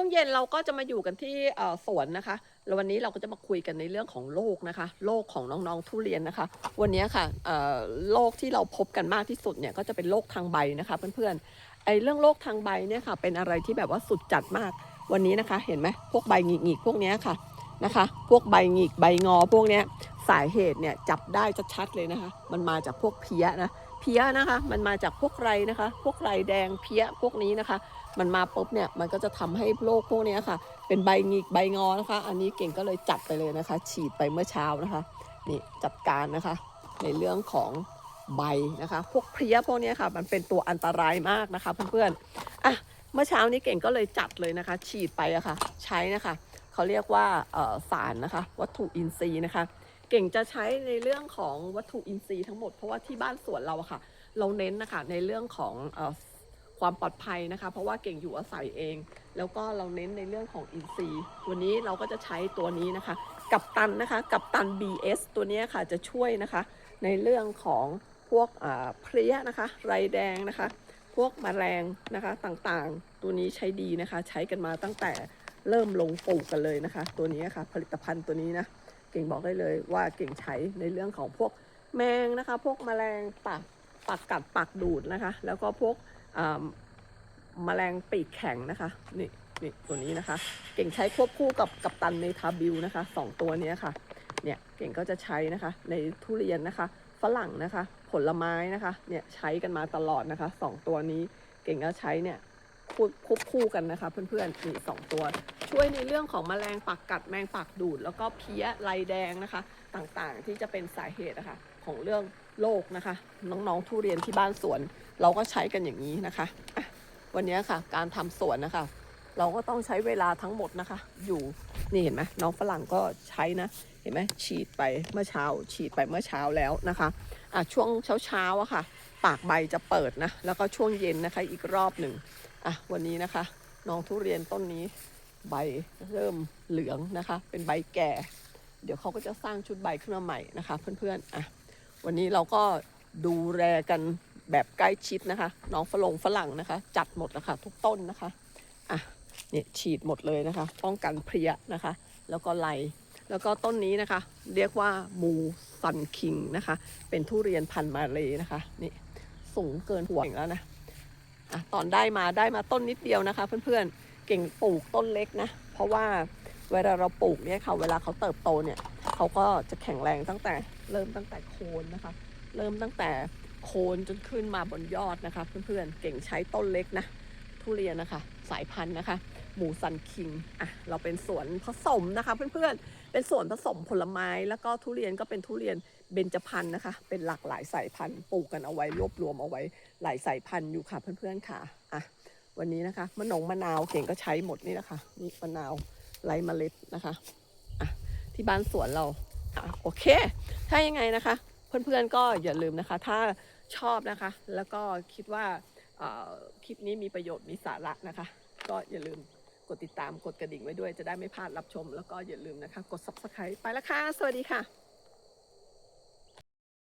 ช่วงเย็นเราก็จะมาอยู่กันที่สวนนะคะ แล้ววันนี้เราก็จะมาคุยกันในเรื่องของโรคนะคะ โรคของน้องๆทุเรียนนะคะ วันนี้ค่ะโรคที่เราพบกันมากที่สุดเนี่ยก็จะเป็นโรคทางใบนะคะเพื่อนๆ ไอ้เรื่องโรคทางใบเนี่ยค่ะ เป็นอะไรที่แบบว่าสุดจัดมาก วันนี้นะคะ เห็นไหมพวกใบหงิกๆพวกเนี้ยค่ะนะคะ พวกใบหงิกใบงอพวกเนี้ยสาเหตุเนี่ยจับได้ชัดๆเลยนะคะ มันมาจากพวกเพี้ยนะ เพี้ยนะคะ มันมาจากพวกไรนะคะ พวกไรแดงเพี้ยพวกนี้นะคะ มันมาปุ๊บเนี่ยมันก็จะทำให้โรคพวกนี้ค่ะ เป็นใบหงิกใบงอนะคะ อันนี้เก่งก็เลยจัดไปเลยนะคะ ฉีดไปเมื่อเช้านะคะนี่จัดการนะคะ ในเรื่องของใบนะคะ พวกเพี้ยพวกนี้ค่ะ มันเป็นตัวอันตรายมากนะคะเพื่อนๆอะเมื่อเช้านี้เก่งก็เลยจัดเลยนะคะ ฉีดไปอะค่ะ ใช้นะคะเขาเรียกว่าสารนะคะ วัตถุอินทรีย์นะคะ เก่งจะใช้ในเรื่องของวัตถุอินทรีย์ทั้งหมดเพราะว่าที่บ้านสวนเราอะค่ะ เราเน้นนะคะในเรื่องของความปลอดภัยนะคะ เพราะว่าเก่งอยู่อาศัยเอง แล้วก็เราเน้นในเรื่องของอินทรีย์ วันนี้เราก็จะใช้ตัวนี้นะคะ กับตันนะคะ กับตัน BS ตัวนี้ค่ะจะช่วยนะคะ ในเรื่องของพวกอ่าเพลี้ยนะคะ ไรแดงนะคะ พวกแมลงนะคะต่างๆ ตัวนี้ใช้ดีนะคะ ใช้กันมาตั้งแต่เริ่มลงปลูกกันเลยนะคะ ตัวนี้ค่ะ ผลิตภัณฑ์ตัวนี้นะ เก่งบอกได้เลยว่าเก่งใช้ในเรื่องของพวกแมงนะคะ พวกแมลงปากปากกัดปากดูดนะคะ แล้วก็พวกอ่าแมลงปีกแข็งนะคะนี่นี่ตัวนี้นะคะ เก่งใช้ควบคู่กับกับตันในทาบิลนะคะสองตัวนี้ค่ะเนี่ยเก่งก็จะใช้นะคะในทุเรียนนะคะ ฝรั่งนะคะ ผลไม้นะคะเนี่ยใช้กันมาตลอดนะคะสองตัวนี้เก่งก็ใช้เนี่ยควบควบคู่กันนะคะ เพื่อนๆนี่สองตัว ช่วยในเรื่องของแมลงปากกัดแมงปากดูด แล้วก็เพี้ยลายแดงนะคะ ต่างๆที่จะเป็นสาเหตุนะคะของเรื่องโรคนะคะ น้องๆทุเรียนที่บ้านสวน เราก็ใช้กันอย่างนี้นะคะะวันนี้ค่ะ การทำสวนนะคะ เราก็ต้องใช้เวลาทั้งหมดนะคะ อยู่นี่เห็นไหมน้องฝรั่งก็ใช้นะเห็นไหมฉีดไปเมื่อเช้า ฉีดไปเมื่อเช้าแล้วนะคะอะช่วงเช้าๆอะค่ะ ปากใบจะเปิดนะ แล้วก็ช่วงเย็นนะคะอีกรอบหนึ่งอะวันนี้นะคะ น้องทุเรียนต้นนี้ ใบเริ่มเหลืองนะคะ เป็นใบแก่ เดี๋ยวเขาก็จะสร้างชุดใบขึ้นมาใหม่นะคะ เพื่อนๆอะวันนี้เราก็ดูแลกันแบบใกล้ชิดนะคะ น้องฝรงฝรั่งนะคะ จัดหมดแล้วค่ะทุกต้นนะคะอะเนี่ยฉีดหมดเลยนะคะ ป้องกันเพลี้ยนะคะ แล้วก็ไลแล้วก็ต้นนี้นะคะ เรียกว่ามูซันคิงนะคะ เป็นทุเรียนพันธุ์มาเลยนะคะนี่สูงเกินหัวอีกแล้วนะอะตอนได้มาได้มาต้นนิดเดียวนะคะ เพื่อนๆ เก่งปลูกต้นเล็กนะ เพราะว่าเวลาเราปลูกเนี่ยค่ะ เวลาเขาเติบโตเนี่ยเขาก็จะแข็งแรงตั้งแต่เริ่มตั้งแต่โคนนะคะ เริ่มตั้งแต่โคนจนขึ้นมาบนยอดนะคะ เพื่อนๆเก่งใช้ต้นเล็กนะ ทุเรียนนะคะ สายพันธุ์นะคะ หมูซันคิงอะเราเป็นสวนผสมนะคะ เพื่อนๆเป็นสวนผสมผลไม้ แล้วก็ทุเรียนก็เป็นทุเรียนเบญจพรรณนะคะ เป็นหลากหลายสายพันธุ์ปลูกกันเอาไว้รวบรวมเอาไว้หลายสายพันธุ์อยู่ค่ะเพื่อนๆค่ะอะ วันนี้นะคะมะนงมะนาวเก่งก็ใช้หมดนี่นะคะนี่มะนาวไร้เมล็ดนะคะอะที่บ้านสวนเราอะโอเค ถ้ายังไงนะคะ เพื่อนๆก็อย่าลืมนะคะ ถ้าชอบนะคะ แล้วก็คิดว่าคลิปนี้มีประโยชน์มีสาระนะคะ ก็อย่าลืมกดติดตามกดกระดิ่งไว้ด้วยจะได้ไม่พลาดรับชม แล้วก็อย่าลืมนะคะ กด subscribe ไปแล้วค่ะ สวัสดีค่ะ